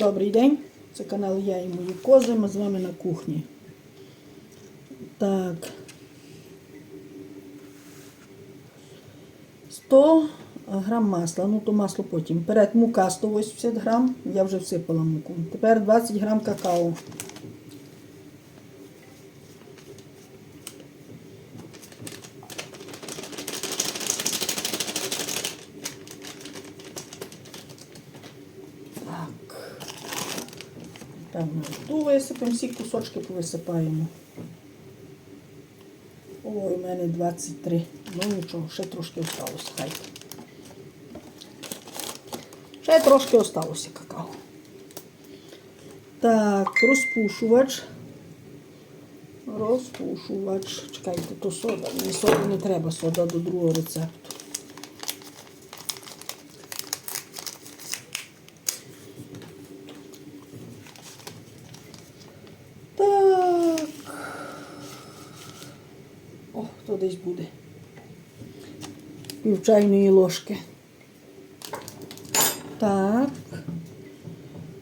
Добрий день. Це канал Я і мої кози. Ми з вами на кухні. Так. 100 грам масла. Ну, то масло потім. Перед мука 180 грам. Я вже всипала муку. Тепер 20 грам какао. Так. Певно, ту висипемо, всі кусочки повисипаємо. Ой, у мене 23. Ну нічого, ще трошки осталося. Хай. Ще трошки осталося какао. Так, розпушувач. Розпушувач. Чекайте, то сода. Мені сода не треба, сода до другого рецепту. Так. О, то десь буде. Пів чайної ложки. Так.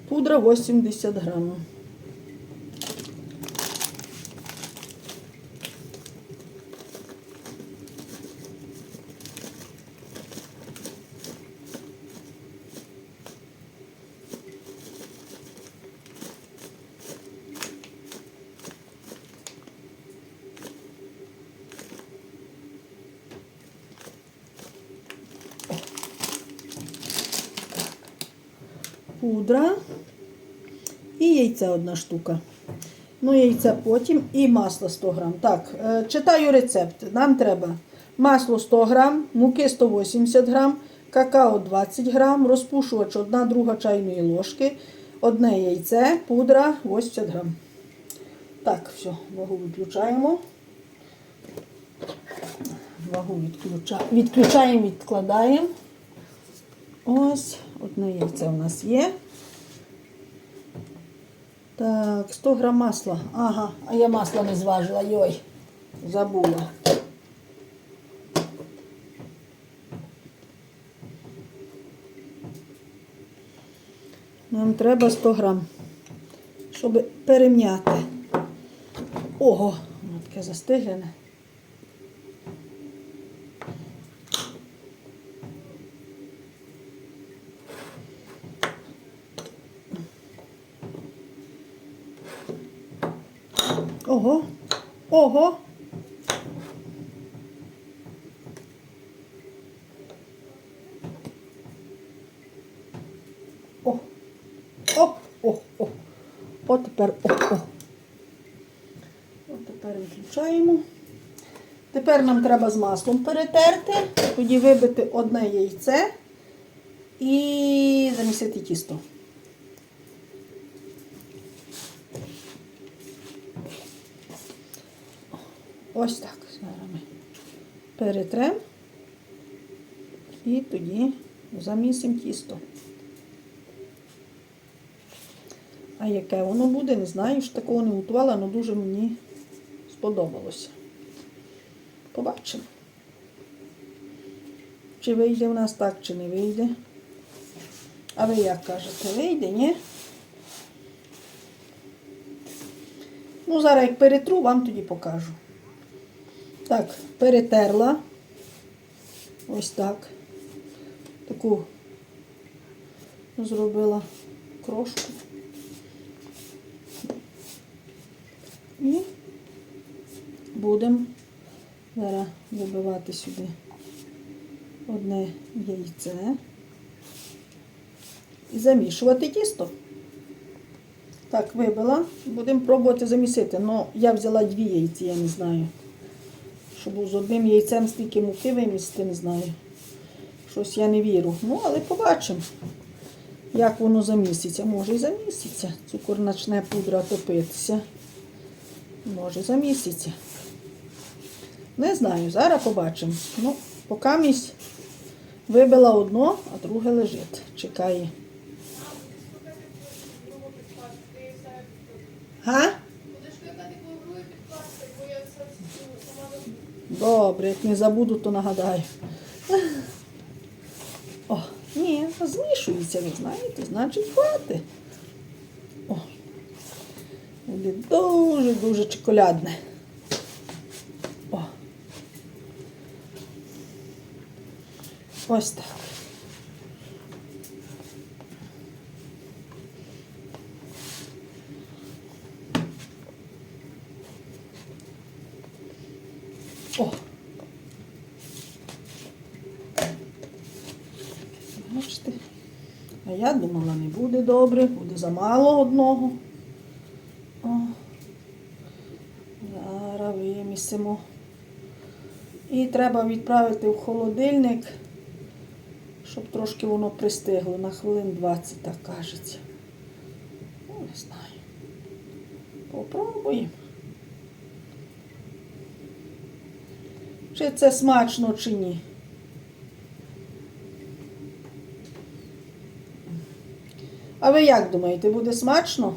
Пудра 80 грамів. Пудра і яйце одна штука. Ну, яйце потім і масло 100 грам. Так, е, читаю рецепт. Нам треба масло 100 грам, муки 180 грам, какао 20 грам, розпушувач 1 друга чайної ложки, одне яйце, пудра 80 грам. Так, все, вагу виключаємо. Вагу відключа... відключаємо, відкладаємо. Ось, одне яйце у нас є. Так, 100 грам масла. Ага, а я масло не зважила, йой, забула. Нам треба 100 грам, щоб перем'яти. Ого, воно таке застиглене. Ого, ого. О, о, о, о. О, тепер о, о. От тепер виключаємо. Тепер нам треба з маслом перетерти, тоді вибити одне яйце і замісити тісто. Ось так. Зараз ми перетремо і тоді замісимо тісто. А яке воно буде, не знаю, що такого не готувала, але дуже мені сподобалося. Побачимо. Чи вийде в нас так, чи не вийде. А ви як кажете, вийде, ні? Ну, зараз як перетру, вам тоді покажу. Так, перетерла. Ось так. Таку зробила крошку. І будемо зараз вибивати сюди одне яйце і замішувати тісто. Так, вибила. Будемо пробувати замісити. Ну, я взяла дві яйці, я не знаю. Щоб з одним яйцем стільки муки вимісти, не знаю. Щось я не вірю. Ну, але побачимо, як воно заміститься. Може і заміститься. Цукор почне пудра топитися. Може заміститься. Не знаю, зараз побачимо. Ну, поки місць вибила одно, а друге лежить. Чекає. Га? Добре, як не забуду, то нагадаю. О, ні, змішується, ви знаєте, значить хвати. О, буде дуже-дуже чоколядне. О. Ось так. Бачите? А я думала, не буде добре, буде замало одного. О. Зараз вимісимо. І треба відправити в холодильник, щоб трошки воно пристигло на хвилин 20, так кажеться. Ну, не знаю. Попробуємо. Чи це смачно, чи ні. А ви як думаєте, буде смачно?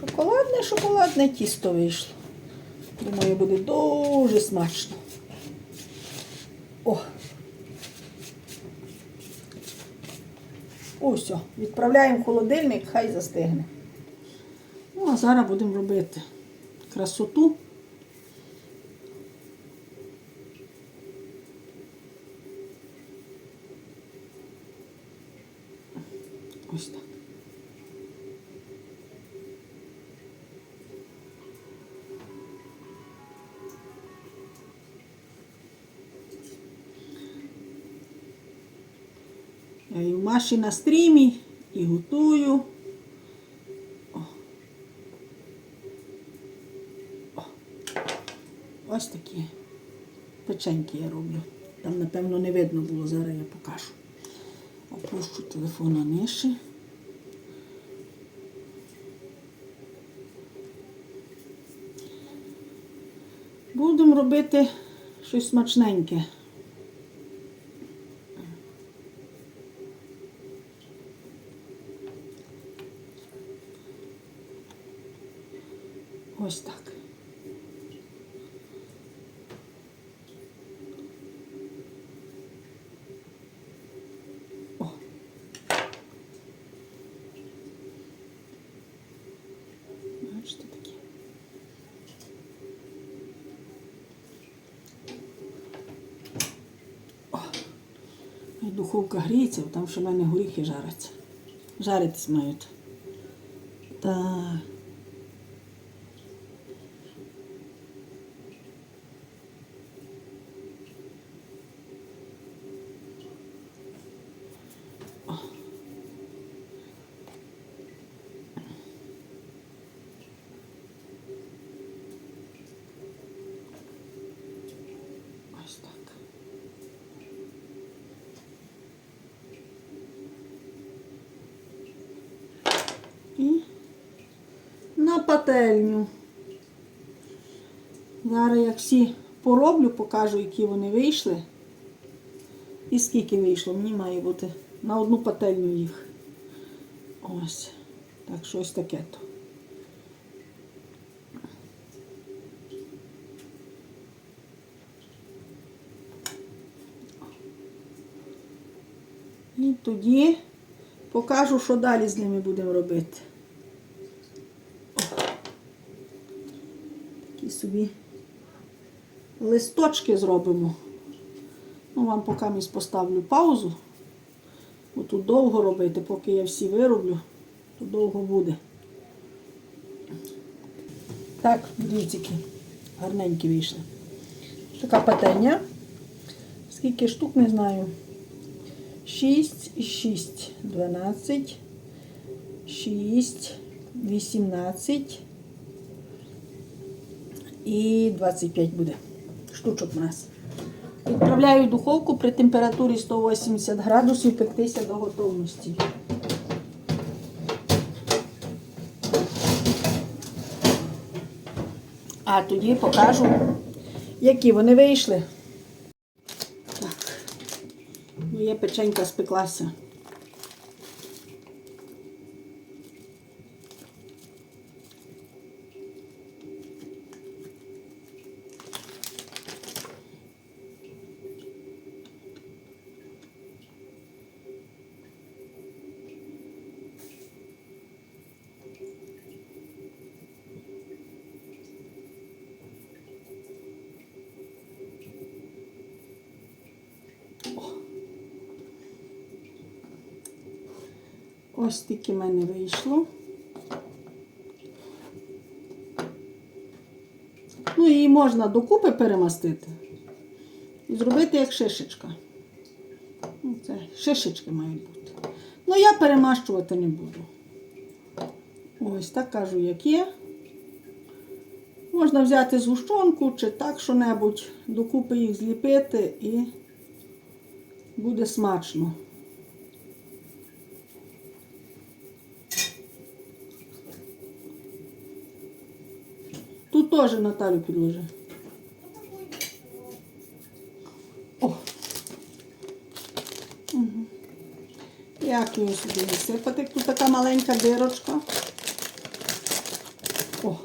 Шоколадне, шоколадне тісто вийшло. Думаю, буде дуже смачно. О. Ось, відправляємо в холодильник, хай застигне. Ну, а зараз будемо робити красоту. Ось так. Я і в Маші на стрімі і готую. О. О. Ось такі печеньки я роблю. Там, напевно, не видно було, зараз я покажу. Опущу телефона нижче. Будемо робити щось смачненьке. Ось так. О. Бачите такі. О. І духовка гріється, там ще в мене горіхи жаряться. Жаритись мають. Так. Ось так. І на пательню. Зараз як всі пороблю, покажу, які вони вийшли. І скільки вийшло. Мені має бути на одну пательню їх. Ось. Так, щось таке то. І тоді покажу, що далі з ними будемо робити. Такі собі листочки зробимо. Ну, вам поки поставлю паузу. Бо тут довго робити, поки я всі вироблю, то довго буде. Так, дивіться, гарненькі вийшли. Така пательня. Скільки штук, не знаю. 6 і 6, 12, 6, 18 і 25 буде штучок у нас. Відправляю в духовку при температурі 180 градусів пектися до готовності. А тоді покажу, які вони вийшли. Так. Моя печенька спеклася. Ось тільки в мене вийшло. Ну, її можна докупи перемастити і зробити як шишечка. Ну, Це шишечки мають бути. Ну, я перемащувати не буду. Ось так кажу, як є. Можна взяти згущенку чи так що-небудь, докупи їх зліпити і буде смачно. Теж Наталю підложи. О. Угу. Як її сюди висипати? Тут така маленька дирочка. О.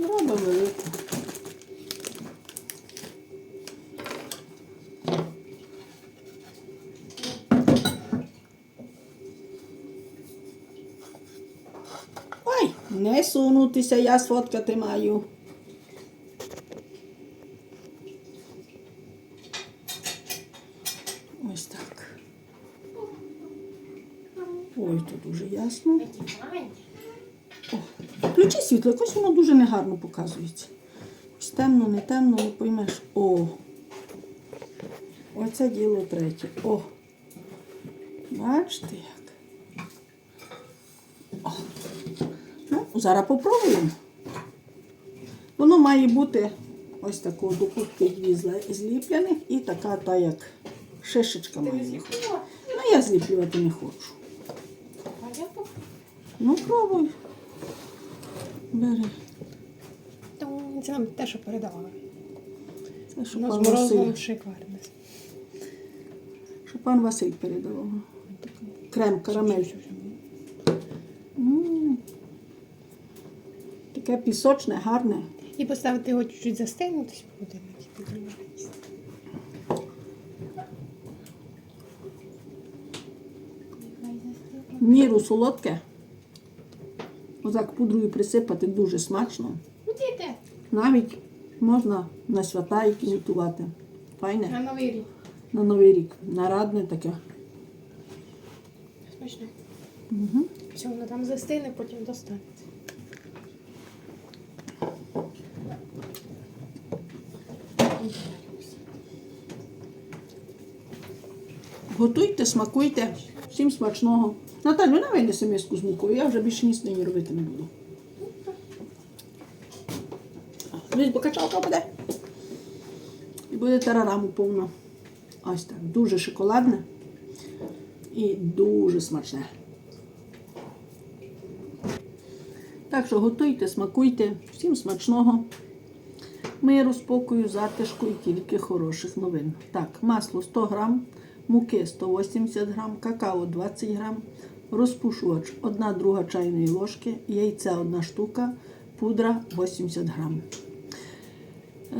Робимо велику. Ой, не сунутися, я сфоткати маю. Ось так. Ой, тут дуже ясно. О, включи світло, якось воно дуже негарно показується. Ось темно, не темно, не поймеш. О. Оце діло третє. О. Бачите як. О. Ну, зараз попробуємо. Воно має бути ось такого до кутки дві зліплених і така та як шишечка має бути. Ну, я зліплювати не хочу. Ну, пробуй. Бери. Це нам те, що передавали. Це що пан Василь, шикарне. що пан Василь передавав. Крем, карамель. Таке пісочне, гарне. І поставити його чуть-чуть застигнутись і піднімається. Міру солодке. Отак пудрою присипати дуже смачно. Ну, Навіть можна на свята які готувати. Файне. на новий рік. На Новий рік. Нарадне таке. Смачно. Угу. Все, воно там застигне, потім достанеться. Готуйте, смакуйте. Всім смачного. Наталю, на винеси миску з мукою, я вже більше ніс нині робити не буду. Дивись, бо качалка буде. І буде тарараму повно. Ось так. Дуже шоколадне і дуже смачне. Так що готуйте, смакуйте. Всім смачного. Миру, спокою, затишку і тільки хороших новин. Так, масло 100 грам, муки 180 грам, какао 20 грам, розпушувач 1 друга чайної ложки, яйця 1 штука, пудра 80 грам.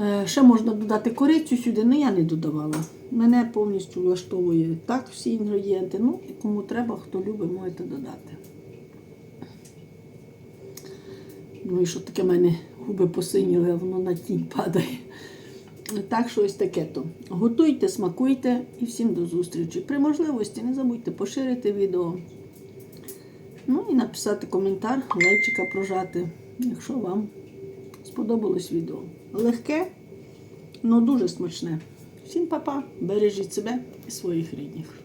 Е, Ще можна додати корицю сюди, але я не додавала. Мене повністю влаштовує так всі інгредієнти. Ну, і кому треба, хто любить, можете додати. Ну і що таке в мене губи посиніли, воно на тінь падає. Так що ось таке то. Готуйте, смакуйте і всім до зустрічі. При можливості не забудьте поширити відео. Ну і написати коментар, лайчика прожати, якщо вам сподобалось відео. Легке, але дуже смачне. Всім па-па, бережіть себе і своїх рідних.